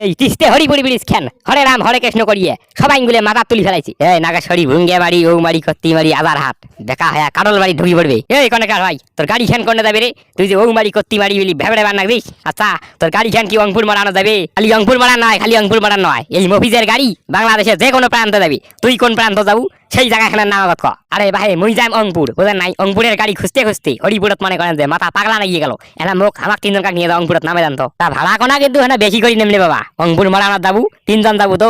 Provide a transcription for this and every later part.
এই তিস্তে হরি বুড়ি বিড়িস খেন হরে রাম, হরে কৃষ্ণ করিয়ে সবাই গুলে মাথা তুলি ফেলাইছি। এই নাগেশ্বরী ভুঙ্গে মারি ও মারি কত্তি মারি আদার হাত দেখা হ্যাঁ কারল বাড়ি ঢুকি পড়বে। এই কনেকার ভাই, তোর গাড়ি খেন কোনে যাবে রে? তুই যে ও মারি কত্তি মারি বলি ভেবড়ে বার নাগবিস আচ্ছা তোর গাড়ি খেন কি অংপুর মারানো যাবে খালি অংপুর মারা নয়, খালি অংপুর মারা নয়। এই মফিজের গাড়ি বাংলাদেশের যে কোনো প্রান্ত যাবি তুই কোন প্রান্ত যাব? সেই জায়গাখানের নাম আগত আরে ভাই, মুই যাইম অঙ্কুর ওদের নাই? অঙ্কুরের গাড়ি খুঁজতে খুঁজতে হরিপুরত মনে করেন যে, মাথা পাগলা না গিয়ে গেল। এনা মুখ আমার তিনজন কাক নিয়ে অঙ্কুরত নামে জানতো। তা ভাড়া কোনা কিন্তু হ্যাঁ বেশি করে নেমলে বাবা? অঙ্কুর মারানোর যাব, তিনজন যাব তো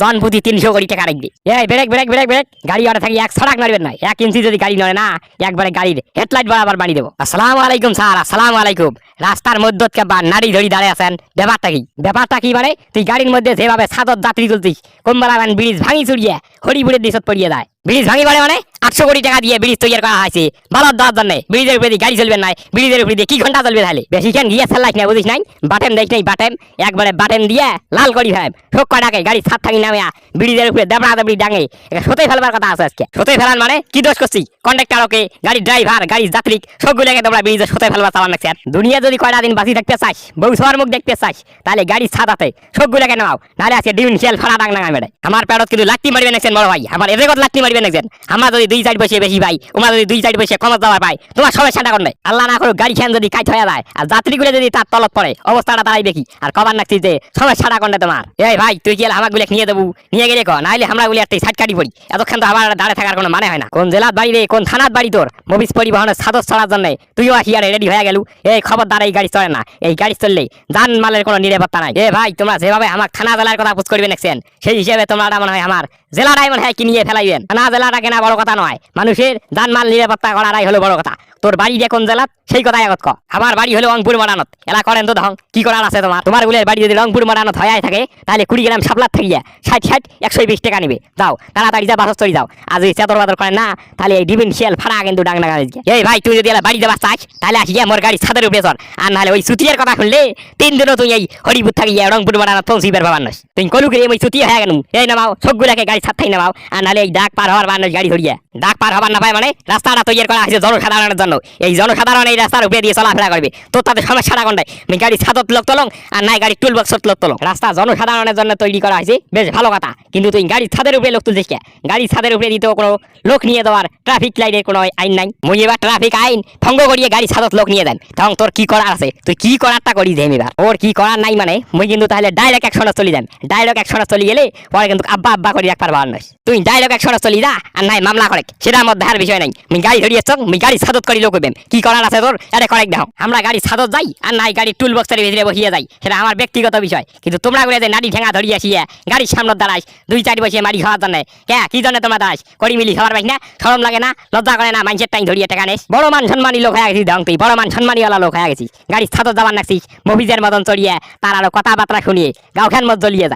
জন প্রতি তিনশো কোটি টাকা রাখবি এই ব্রেক ব্রেক ব্রেক ব্রেক গাড়ি অর্ডার থাকি এক সড়াক মারবেন না এক ইঞ্চি যদি গাড়ি নয় না একবারে গাড়ির হেডলাইট বরাবর বাড়ি দেবো। আসসালামু আলাইকুম স্যার আসসালামু আলাইকুম। রাস্তার মধ্যে বা নারী ধরি দাঁড়িয়ে আছেন ব্যাপারটা কি ব্যাপারটা কি মানে তুই গাড়ির মধ্যে যেভাবে সাদর যাত্রী তুলতিস আবার ব্রিজ ভাঙি চুরিয়ে হরিপুরের দিশত পড়িয়ে দেয় ব্রিজ ভাঙি পড়ে মানে? আটশো কোটি টাকা দিয়ে ব্রিজ তৈরি করা হয়েছে। ভালো দেওয়ার জন্য ব্রিজের উপরে গাড়ি চলবে না, ব্রিজের উপরে দিয়ে কি ঘণ্টা চলবে তাহলে? বেশি কেন গিয়ে চালাইস না বুঝিস নাই? বাটেন দেখ নাই বাটেন একবারে বাটেন দিয়ে লাল করি ভাই শোক কটাকে গাড়ি ছাদ থাকি নামে ব্রিজের উপরে দেবড়া দেবড়ি ডাঙে। সতেই ফেলবার কথা আছে আজকে। সতেই ফেলান মানে কি দোষ করছি কন্ডাক্টর ওকে, গাড়ির ড্রাইভার গাড়ির যাত্রী সবগুলোকে তোমরা ব্রিজে সতে ফেলবার চালান লাগছে দুনিয়া যদি কয়টা দিন বাঁচি দেখতে চাস, বউ সবার মুখ দেখতে চাস, তাহলে গাড়ি ছাদাতে সবগুলোকে নাও নাহলে আজকে ডিউন খেল ফাড়া ডাং ডাঙা মেরে আমার প্যারত কিন্তু লাত্তি মারবে নাকছেন বড় ভাই, আমার এদের কথা লাত্তি মারবে নাকছেন আমার যদি দুই সাইড বসে বেশি ভাই। তোমার যদি দুই সাইড বসে কমত দেওয়া পাই তোমার সবাই সাটা করবে। আল্লাহ না করো গাড়ি খেন যদি কাইট হয়ে যায়, আর যাত্রীগুলো যদি তার তলত পড়ে অবস্থাটা দাঁড়াইবে কি আর কবার নাকছি যে সবাই সাটা করবে তোমার। এই ভাই, তুই কি আমারগুলো নিয়ে দেবো? নিয়ে গেলে ক? নাহলে আমরা গুলি একটা সাইড কাটি পড়ি। এতক্ষণ তো আমার দাঁড়ে থাকার কোনো মানে হয় না। কোন জেলার বাড়ি রে, কোন থানার বাড়ি তোর? মবিস পরিবহনের সাদর ছড়ার জন্য তুইও আসিয়ারে রেডি হয়ে গেলু। এই খবরদার এই গাড়ি চলে না। এই গাড়ি চললে যান মালের কোনো নিরাপত্তা নাই। এ ভাই, তোমরা যেভাবে আমার থানা জেলার কথা পুষ করবে নেছেন সেই হিসেবে তোমরা মনে হয় আমার জেলাটাই মনে হয় কি নিয়ে ফেলাইবেন। থানা জেলাটা কেনা বড় কথা নয়। মানুষের জানমাল নিরাপত্তা করাটাই হলো বড় কথা। তোর বাড়ি যে কোন জেলাত, সেই কথাই আগত ক। আমার বাড়ি হলো রংপুর মারানত। এলা করেন তো ধং, কি করার আছে তোমার? তোমার গুলের বাড়ি যদি রংপুর মারানত হয়ে থাকে, তাহলে কুড়ি গ্রাম সাপলাত থাকিয়া ষাট ষাট, একশো বিশ টাকা নিবে। যাও, তাড়াতাড়ি যা বাসস্তরি যাও। আর যদি চেতর বাদর করেন না, তাহলে এই ডিবিন শিয়াল ফাড়া কিন্তু ডাং ডাঙা এই ভাই, তুই যদি এলা বাড়ি যাবার চাস, তাহলে আসিয়া মোর গাড়ি ছাদের উপরে চল। আর নাহলে ওই সুতিয়ের কথা শুনলে, তিন দিনও তুই এই হরিপুর থাকিয়া রংপুর মারানত পৌঁছিবার ভাবার নস। তুই কলুকে ওই সুতি হয়ে গেল এই নামাও সবগুলাকে গাড়ি ছাদ থাই নামাও আর নাহলে এই ডাক পার হওয়ার বান্নস গাড়ি ধরিয়া ডাক পার হবার না পায় মানে রাস্তাটা তৈরি করা হয়েছে জনসাধারণের জন্য। এই জনসাধারণ এই রাস্তার উপরে দিয়ে চলাফেরা করবে। তো তাদের সমস্যাটা কোনটাই? গাড়ি ছাদত লোক তলং, আর নাই গাড়ি টুল বক্সত লোক তলং। রাস্তা জনসাধারণের জন্য তৈরি করা হয়েছে, বেশ ভালো কথা। কিন্তু তুই গাড়ি ছাদের উপরে লোক তুলছিস কে গাড়ি ছাদের উপরে দিতেও কোনো লোক নিয়ে দেওয়ার ট্রাফিক লাইনের কোনো আইন নাই। মুই এবার ট্রাফিক আইন ভঙ্গ করিয়ে গাড়ি ছাদত লোক নিয়ে দেন। তখন তোর কি করার আছে? তুই কি করারটা করি দেম এবার। ওর কি করার নাই মানে মুই কিন্তু তাহলে ডাইরেক্ট একশনে চলি যান ডাইরেক্ট একশনে চলি গেলে পরে কিন্তু আব্বা আব্বা করি একবার বার নয়। তুই ডাইরেক্ট একশনে চলি যা, আর নাই মামলা করে। সেটা আমার দেখার বিষয় নাই। মুই গাড়ি ধরিয়ে চক মুই গাড়ি ছাদত করি লোক হইবেন। কি করার আছে তোর? আরে করেক দাও আমরা গাড়ি ছাদত যাই আর নাই গাড়ি টুল বক্সের ভিতরে বসিয়ে যাই। সেটা আমার ব্যক্তিগত বিষয়। কিন্তু তোমরা গুলো যে নাড়ি ঠেঙা ধরিয়ে আসিয়ে গাড়ির সামনে দাঁড়াইস, দুই চারি বসে মারি খাওয়ার জন্য। কে? কি জন্য তোমরা দাঁড়াইস করি মিলি খাবার পাইস না? সরম লাগে না? লজ্জা করে না? মানুষের টাইম ধরিয়ে টাকা নেস। বড় মান সম্মানী লোক হয়ে গেছিস দং তুই। বড় মান সম্মানীওয়ালা লোক হয়ে গেছিস। গাড়ি ছাদত যাবার নাকছিস মফিজের মতন চড়িয়ে তার আরও কথাবার্তা শুনিয়ে গাঁওখান মত জ্বলিয়ে যায়